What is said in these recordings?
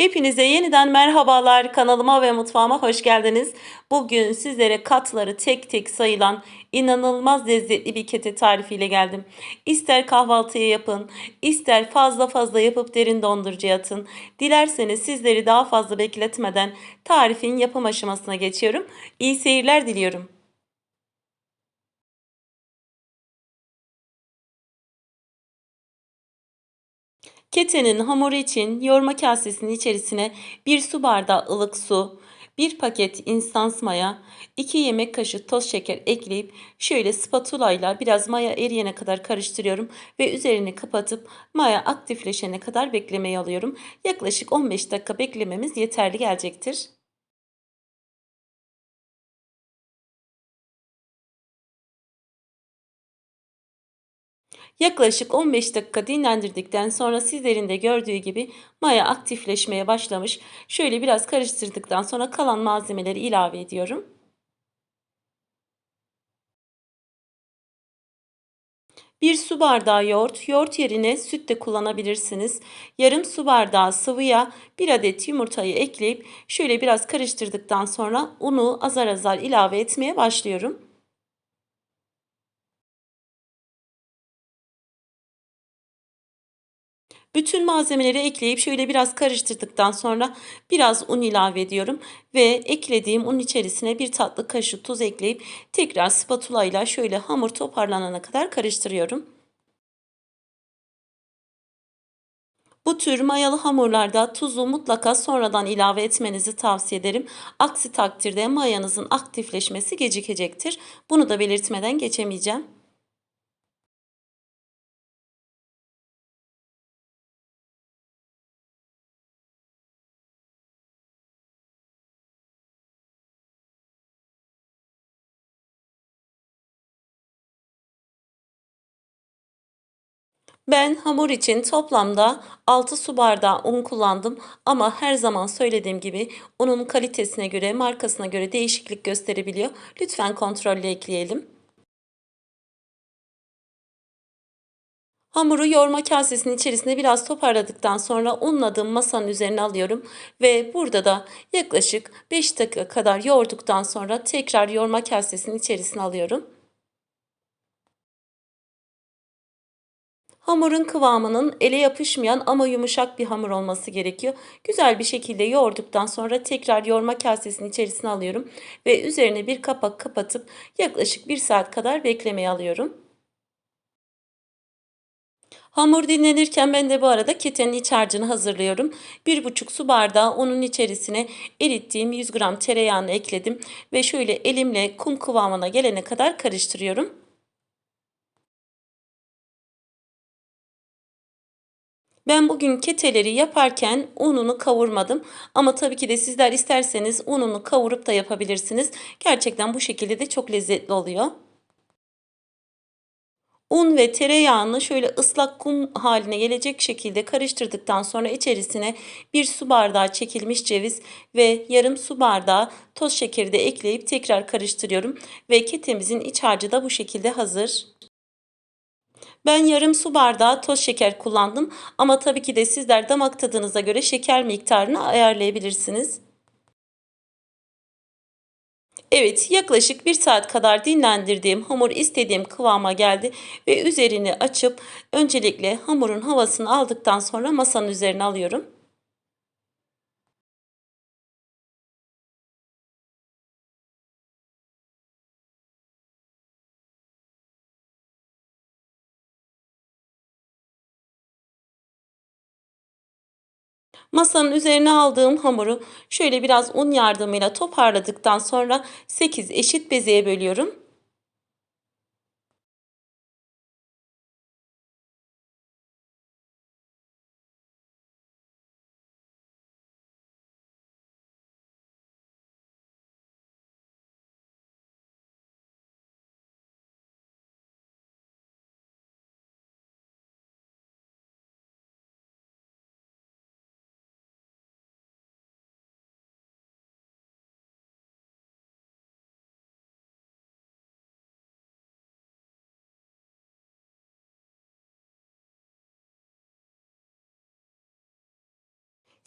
Hepinize yeniden merhabalar. Kanalıma ve mutfağıma hoş geldiniz. Bugün sizlere katları tek tek sayılan inanılmaz lezzetli bir kete tarifiyle geldim. İster kahvaltıya yapın, ister fazla fazla yapıp derin dondurucuya atın. Dilerseniz sizleri daha fazla bekletmeden tarifin yapım aşamasına geçiyorum. İyi seyirler diliyorum. Ketenin hamuru için yoğurma kasesinin içerisine 1 su bardağı ılık su, 1 paket instans maya, 2 yemek kaşığı toz şeker ekleyip şöyle spatula ile biraz maya eriyene kadar karıştırıyorum ve üzerini kapatıp maya aktifleşene kadar beklemeye alıyorum. Yaklaşık 15 dakika beklememiz yeterli gelecektir. Yaklaşık 15 dakika dinlendirdikten sonra sizlerin de gördüğü gibi maya aktifleşmeye başlamış. Şöyle biraz karıştırdıktan sonra kalan malzemeleri ilave ediyorum. Bir su bardağı yoğurt, yoğurt yerine süt de kullanabilirsiniz. Yarım su bardağı sıvıya bir adet yumurtayı ekleyip şöyle biraz karıştırdıktan sonra unu azar azar ilave etmeye başlıyorum. Bütün malzemeleri ekleyip şöyle biraz karıştırdıktan sonra biraz un ilave ediyorum ve eklediğim un içerisine bir tatlı kaşığı tuz ekleyip tekrar spatula ile şöyle hamur toparlanana kadar karıştırıyorum. Bu tür mayalı hamurlarda tuzu mutlaka sonradan ilave etmenizi tavsiye ederim. Aksi takdirde mayanızın aktifleşmesi gecikecektir. Bunu da belirtmeden geçemeyeceğim. Ben hamur için toplamda 6 su bardağı un kullandım ama her zaman söylediğim gibi unun kalitesine göre, markasına göre değişiklik gösterebiliyor. Lütfen kontrollü ekleyelim. Hamuru yoğurma kasesinin içerisine biraz toparladıktan sonra unladığım masanın üzerine alıyorum ve burada da yaklaşık 5 dakika kadar yoğurduktan sonra tekrar yoğurma kasesinin içerisine alıyorum. Hamurun kıvamının ele yapışmayan ama yumuşak bir hamur olması gerekiyor. Güzel bir şekilde yoğurduktan sonra tekrar yoğurma kasesinin içerisine alıyorum ve üzerine bir kapak kapatıp yaklaşık bir saat kadar beklemeye alıyorum. Hamur dinlenirken ben de bu arada ketenin iç harcını hazırlıyorum. 1,5 su bardağı unun içerisine erittiğim 100 gram tereyağını ekledim ve şöyle elimle kum kıvamına gelene kadar karıştırıyorum. Ben bugün keteleri yaparken ununu kavurmadım. Ama tabii ki de sizler isterseniz ununu kavurup da yapabilirsiniz. Gerçekten bu şekilde de çok lezzetli oluyor. Un ve tereyağını şöyle ıslak kum haline gelecek şekilde karıştırdıktan sonra içerisine bir su bardağı çekilmiş ceviz ve yarım su bardağı toz şekeri de ekleyip tekrar karıştırıyorum. Ve ketemizin iç harcı da bu şekilde hazır. Ben yarım su bardağı toz şeker kullandım ama tabii ki de sizler damak tadınıza göre şeker miktarını ayarlayabilirsiniz. Evet yaklaşık bir saat kadar dinlendirdiğim hamur istediğim kıvama geldi ve üzerini açıp öncelikle hamurun havasını aldıktan sonra masanın üzerine alıyorum. Masanın üzerine aldığım hamuru şöyle biraz un yardımıyla toparladıktan sonra 8 eşit bezeye bölüyorum.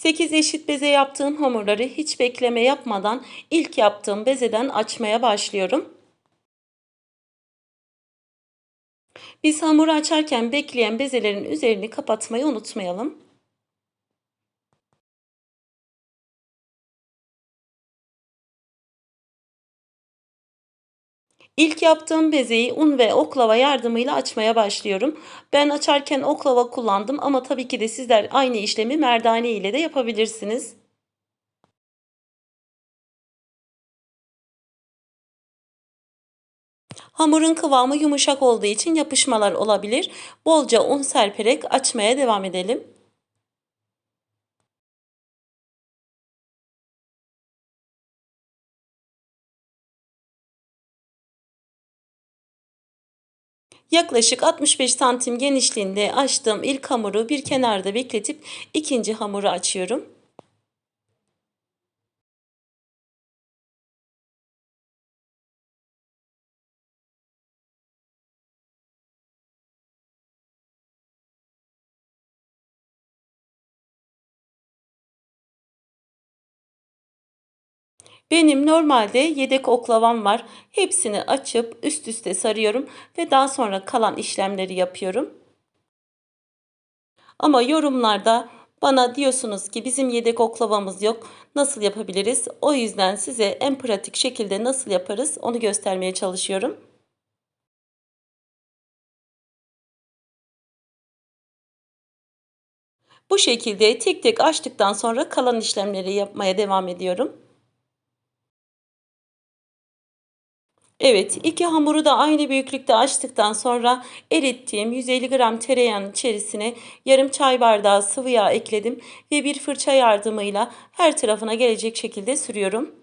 8 eşit beze yaptığım hamurları hiç bekleme yapmadan ilk yaptığım bezeden açmaya başlıyorum. Biz hamuru açarken bekleyen bezelerin üzerini kapatmayı unutmayalım. İlk yaptığım bezeyi un ve oklava yardımıyla açmaya başlıyorum. Ben açarken oklava kullandım ama tabii ki de sizler aynı işlemi merdane ile de yapabilirsiniz. Hamurun kıvamı yumuşak olduğu için yapışmalar olabilir. Bolca un serperek açmaya devam edelim. Yaklaşık 65 santim genişliğinde açtığım ilk hamuru bir kenarda bekletip ikinci hamuru açıyorum. Benim normalde yedek oklavam var. Hepsini açıp üst üste sarıyorum ve daha sonra kalan işlemleri yapıyorum. Ama yorumlarda bana diyorsunuz ki bizim yedek oklavamız yok. Nasıl yapabiliriz? O yüzden size en pratik şekilde nasıl yaparız onu göstermeye çalışıyorum. Bu şekilde tek tek açtıktan sonra kalan işlemleri yapmaya devam ediyorum. Evet, iki hamuru da aynı büyüklükte açtıktan sonra erittiğim 150 gram tereyağının içerisine yarım çay bardağı sıvı yağ ekledim ve bir fırça yardımıyla her tarafına gelecek şekilde sürüyorum.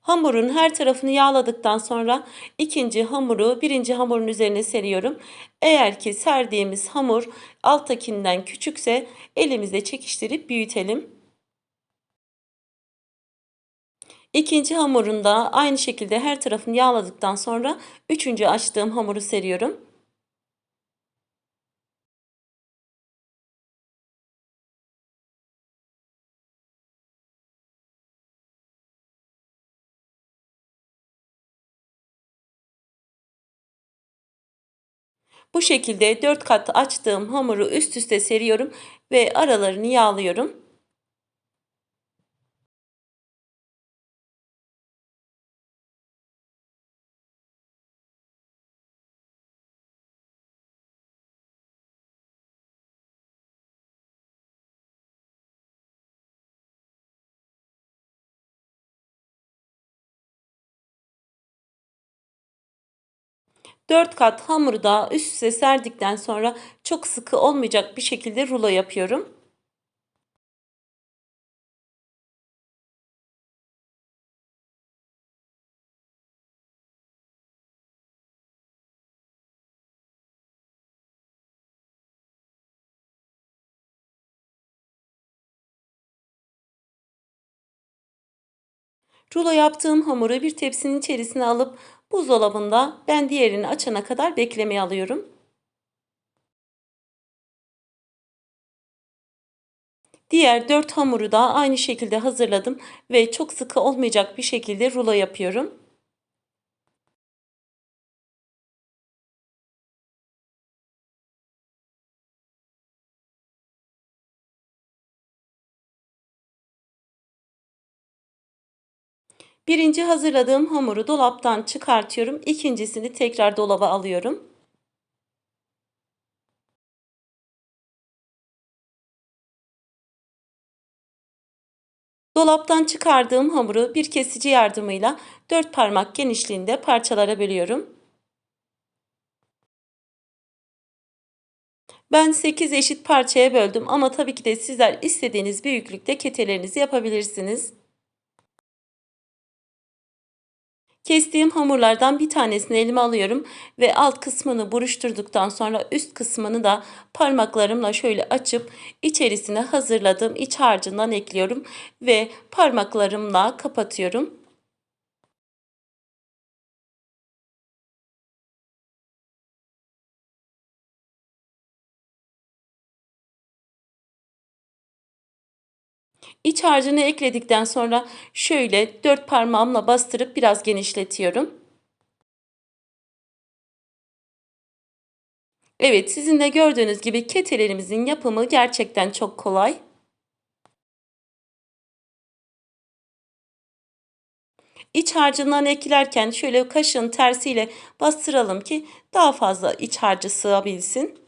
Hamurun her tarafını yağladıktan sonra ikinci hamuru birinci hamurun üzerine seriyorum. Eğer ki serdiğimiz hamur alttakinden küçükse elimizle çekiştirip büyütelim. İkinci hamurunda aynı şekilde her tarafını yağladıktan sonra üçüncü açtığım hamuru seriyorum. Bu şekilde 4 kat açtığım hamuru üst üste seriyorum ve aralarını yağlıyorum. Dört kat hamuru da üst üste serdikten sonra çok sıkı olmayacak bir şekilde rulo yapıyorum. Rulo yaptığım hamuru bir tepsinin içerisine alıp buzdolabında ben diğerini açana kadar beklemeye alıyorum. Diğer 4 hamuru da aynı şekilde hazırladım ve çok sıkı olmayacak bir şekilde rulo yapıyorum. Birinci hazırladığım hamuru dolaptan çıkartıyorum. İkincisini tekrar dolaba alıyorum. Dolaptan çıkardığım hamuru bir kesici yardımıyla 4 parmak genişliğinde parçalara bölüyorum. Ben 8 eşit parçaya böldüm ama tabii ki de sizler istediğiniz büyüklükte ketelerinizi yapabilirsiniz. Kestiğim hamurlardan bir tanesini elime alıyorum ve alt kısmını buruşturduktan sonra üst kısmını da parmaklarımla şöyle açıp içerisine hazırladığım iç harcından ekliyorum ve parmaklarımla kapatıyorum. İç harcını ekledikten sonra şöyle dört parmağımla bastırıp biraz genişletiyorum. Evet sizin de gördüğünüz gibi ketelerimizin yapımı gerçekten çok kolay. İç harcından eklerken şöyle kaşın tersiyle bastıralım ki daha fazla iç harcı sığabilsin.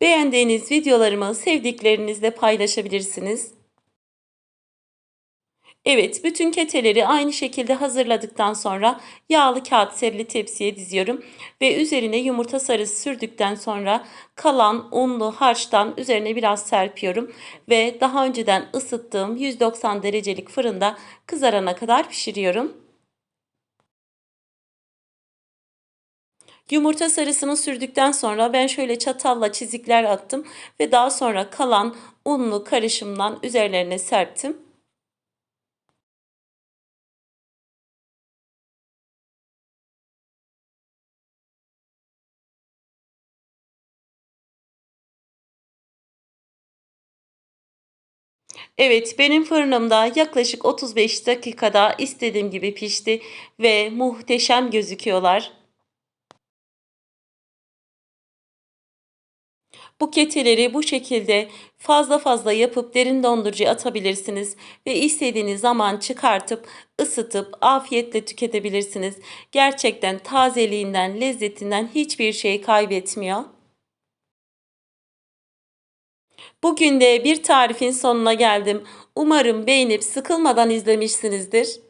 Beğendiğiniz videolarımı sevdiklerinizle paylaşabilirsiniz. Evet, bütün keteleri aynı şekilde hazırladıktan sonra yağlı kağıt serili tepsiye diziyorum ve üzerine yumurta sarısı sürdükten sonra kalan unlu harçtan üzerine biraz serpiyorum ve daha önceden ısıttığım 190 derecelik fırında kızarana kadar pişiriyorum. Yumurta sarısını sürdükten sonra ben şöyle çatalla çizikler attım ve daha sonra kalan unlu karışımdan üzerlerine serptim. Evet, benim fırınımda yaklaşık 35 dakikada istediğim gibi pişti ve muhteşem gözüküyorlar. Bu keteleri bu şekilde fazla fazla yapıp derin dondurucuya atabilirsiniz ve istediğiniz zaman çıkartıp ısıtıp afiyetle tüketebilirsiniz. Gerçekten tazeliğinden, lezzetinden hiçbir şey kaybetmiyor. Bugün de bir tarifin sonuna geldim. Umarım beğenip sıkılmadan izlemişsinizdir.